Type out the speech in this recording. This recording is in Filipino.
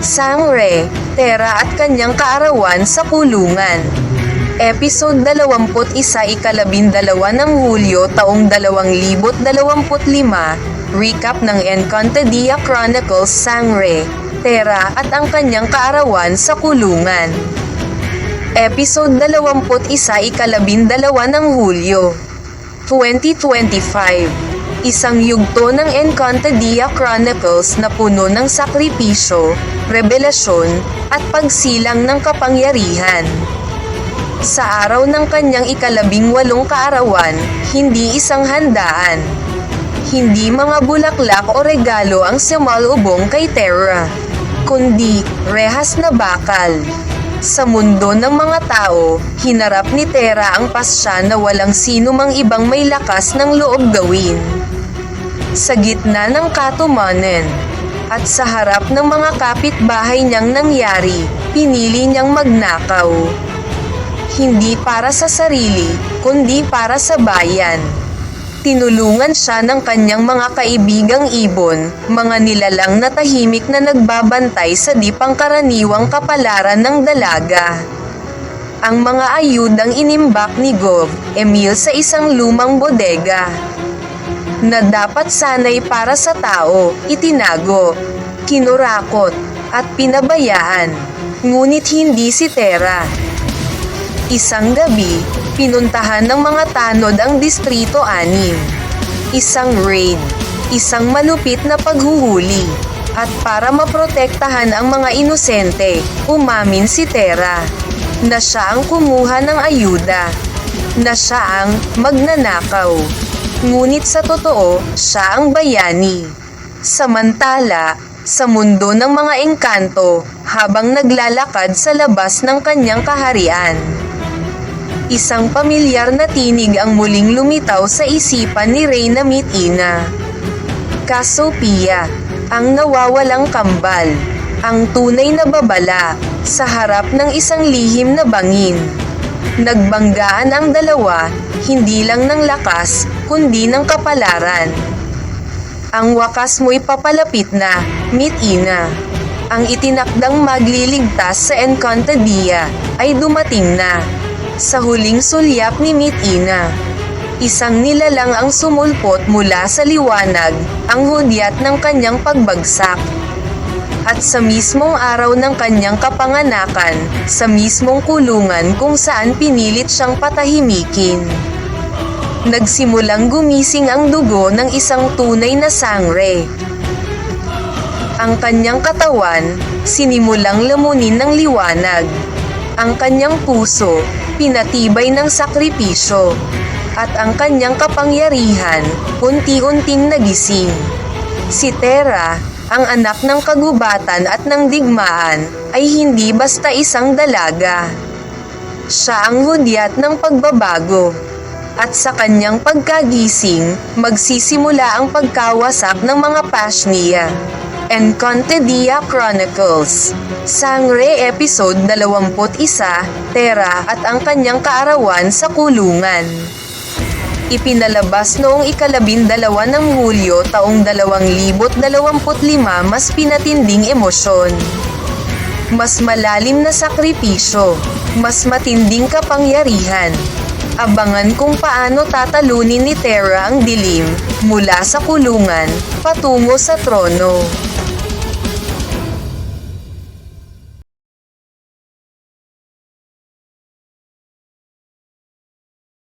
Sangre, Tera at kanyang kaarawan sa kulungan. Episode 21 ikalabindalawa ng Hulyo taong 2025 Recap ng Encantadia Chronicles Sangre, Tera at ang kanyang kaarawan sa kulungan. Episode 21 ikalabindalawa ng Hulyo 2025 Isang yugto ng Encantadia Chronicles na puno ng sakripisyo, revelasyon, at pagsilang ng kapangyarihan. Sa araw ng kanyang ikalabing walong kaarawan, hindi isang handaan. Hindi mga bulaklak o regalo ang sumalubong kay Terra, kundi rehas na bakal. Sa mundo ng mga tao, hinarap ni Terra ang pasya na walang sino mang ibang may lakas ng loob gawin. Sa gitna ng katumanan, at sa harap ng mga kapitbahay niyang nangyari, pinili niyang magnakaw. Hindi para sa sarili, kundi para sa bayan. Tinulungan siya ng kanyang mga kaibigang ibon, mga nilalang na tahimik na nagbabantay sa di pangkaraniwang kapalaran ng dalaga. Ang mga ayudang inimbak ni Gov, Emil sa isang lumang bodega. Na dapat sanay para sa tao, itinago, kinurakot, at pinabayaan. Ngunit hindi si Tera. Isang gabi, pinuntahan ng mga tanod ang Distrito 6. Isang raid, isang malupit na paghuhuli, at para maprotektahan ang mga inosente, umamin si Tera na siya ang kumuha ng ayuda, na siya ang magnanakaw. Ngunit sa totoo, siya ang bayani. Samantala, sa mundo ng mga engkanto, habang naglalakad sa labas ng kanyang kaharian. Isang pamilyar na tinig ang muling lumitaw sa isipan ni Reyna Mitina. Cassiopeia, ang nawawalang kambal, ang tunay na babala, sa harap ng isang lihim na bangin. Nagbanggaan ang dalawa, hindi lang ng lakas, kundi ng kapalaran. Ang wakas mo'y papalapit na, Mitina. Ang itinakdang magliligtas sa Encantadia ay dumating na. Sa huling sulyap ni Mitina, isang nilalang ang sumulpot mula sa liwanag, ang hudyat ng kanyang pagbagsak. At sa mismong araw ng kanyang kapanganakan, sa mismong kulungan kung saan pinilit siyang patahimikin. Nagsimulang gumising ang dugo ng isang tunay na sangre. Ang kanyang katawan, sinimulang lamunin ng liwanag. Ang kanyang puso, pinatibay ng sakripisyo. At ang kanyang kapangyarihan, unti-unting nagising. Si Tera, ang anak ng kagubatan at ng digmaan, ay hindi basta isang dalaga. Siya ang hudyat ng pagbabago. At sa kanyang pagkagising, magsisimula ang pagkawasak ng mga Pashnia. Encantadia Chronicles Sangre Episode 21 Tera at ang kanyang kaarawan sa kulungan Ipinalabas noong ikalabindalawa ng Hulyo taong 2025 mas pinatinding emosyon. Mas malalim na sakripisyo, mas matinding kapangyarihan. Abangan kung paano tatalunin ni Terra ang dilim mula sa kulungan patungo sa trono.